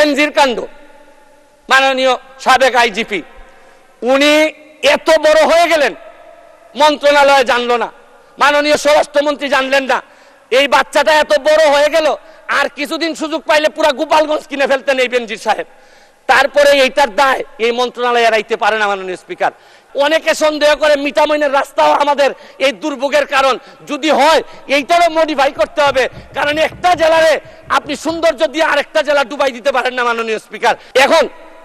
বেনজির কাণ্ড। মাননীয় সাবেক আইজিপি। উনি এত বড় হয়ে গেলেন, মন্ত্রণালয়ে জানলো না। মাননীয় স্বরাষ্ট্রমন্ত্রী জানলেন না। এই বাচ্চাটা এত বড় হয়ে গেল, আর কিছুদিন সুযোগ পাইলে পুরা গোপালগঞ্জ কিনে ফেলতেন এই বেনজির সাহেব। তারপরে এইটার দায় এই মন্ত্রণালয় এড়াইতে পারে না মাননীয় স্পিকার। অনেকে সন্দেহ করে মিটামইনের রাস্তাও আমাদের এই দুর্ভোগের কারণ। যদি হয়, এইটারও মডিফাই করতে হবে। কারণ একটা জেলারে আপনি সৌন্দর্য দিয়ে আরেকটা জেলা ডুবাই দিতে পারেন না মাননীয় স্পিকার। এখন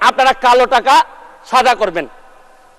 আপনারা কালো টাকা সাদা করবেন।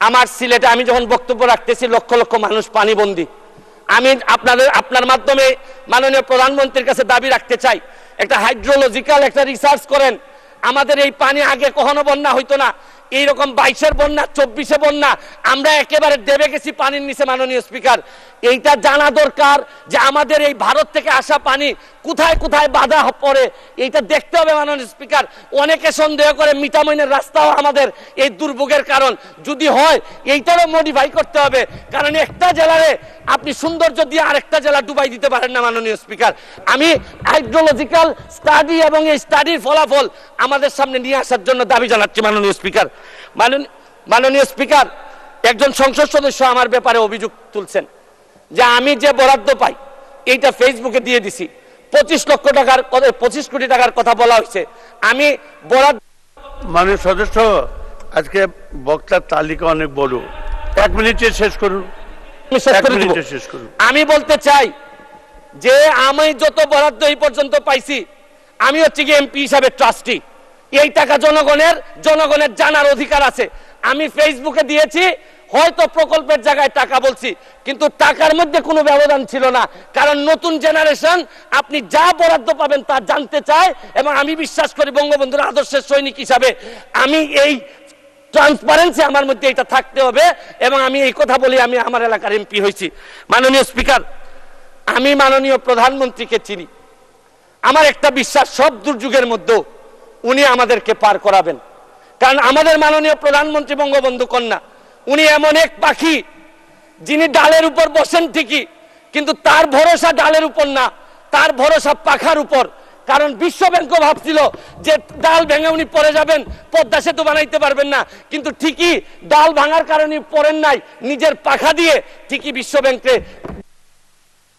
আমার সিলেটে আমি যখন বক্তব্য রাখতেছি, লক্ষ লক্ষ মানুষ পানিবন্দী। আমি আপনাদের, আপনার মাধ্যমে মাননীয় প্রধানমন্ত্রীর কাছে দাবি রাখতে চাই। একটা হাইড্রোলজিক্যাল একটা রিসার্চ করেন। আমাদের এই পানি আগে কখনো বন্যা হইতো না। এইরকম বাইশের বন্যা, চব্বিশে বন্যা, আমরা একেবারে দেবে গেছি পানির নিচে মাননীয় স্পিকার। এইটা জানা দরকার যে আমাদের এই ভারত থেকে আসা পানি কোথায় কোথায় বাধা পড়ে, এইটা দেখতে হবে মাননীয় স্পিকার। অনেকে সন্দেহ করে মিটামইনের রাস্তাও আমাদের এই দুর্ভোগের কারণ। যদি হয়, এইটারও মডিফাই করতে হবে। কারণ একটা জেলারে আপনি সৌন্দর্য দিয়ে আরেকটা জেলা ডুবাই দিতে পারেন না মাননীয় স্পিকার। আমি হাইড্রোলজিক্যাল স্টাডি এবং এই স্টাডির ফলাফল আমাদের সামনে নিয়ে আসার জন্য দাবি জানাচ্ছি মাননীয় স্পিকার। মাননীয় স্পিকার একজন সংসদ সদস্য আমার ব্যাপারে অভিযোগ তুলছেন যে আমি যে বরাদ্দ পাই এইটা ফেসবুকে দিয়ে দিছি। পঁচিশ লক্ষ টাকার পঁচিশ কোটি টাকার কথা বলা হয়েছে। আমি বরাদ্দ মাননীয় সদস্য আজকে বক্তার তালিকা অনেক বড়। এক মিনিটে শেষ করুন। আমি বলতে চাই যে আমি যত বরাদ্দ এই পর্যন্ত পাইছি আমি হচ্ছে কি এমপি হিসাবে ট্রাস্টি এই টাকা জনগণের জনগণের জানার অধিকার আছে। আমি ফেসবুকে দিয়েছি, হয়তো প্রকল্পের জায়গায় টাকা বলছি, কিন্তু টাকার মধ্যে কোনো ব্যবধান ছিল না। কারণ নতুন জেনারেশন আপনি যা বরাদ্দ পাবেন তা জানতে চায়, এবং আমি বিশ্বাস করি বঙ্গবন্ধুর আদর্শের সৈনিক হিসাবে আমি এই ট্রান্সপারেন্সি আমার মধ্যে এটা থাকতে হবে, এবং আমি এই কথা বলি, আমি আমার এলাকার এমপি হয়েছি। মাননীয় স্পিকার আমি মাননীয় প্রধানমন্ত্রীকে চিনি। আমার একটা বিশ্বাস, সব দুর্যোগের মধ্যেও উনি আমাদেরকে পার করাবেন। কারণ আমাদের মাননীয় প্রধানমন্ত্রী বঙ্গবন্ধু কন্যা, উনি এমন এক পাখি, যিনি ডালের উপর বসেন ঠিকই, কিন্তু তার ভরসা ডালের উপর না, তার ভরসা পাখার উপর। কারণ বিশ্ব ব্যাংকও ভাবছিল যে ডাল ভেঙে উনি পরে যাবেন, পদ্মা সেতু বানাইতে পারবেন না। কিন্তু ঠিকই, ডাল ভাঙার কারণে পড়েন নাই, নিজের পাখা দিয়ে ঠিকই বিশ্ব ব্যাংকে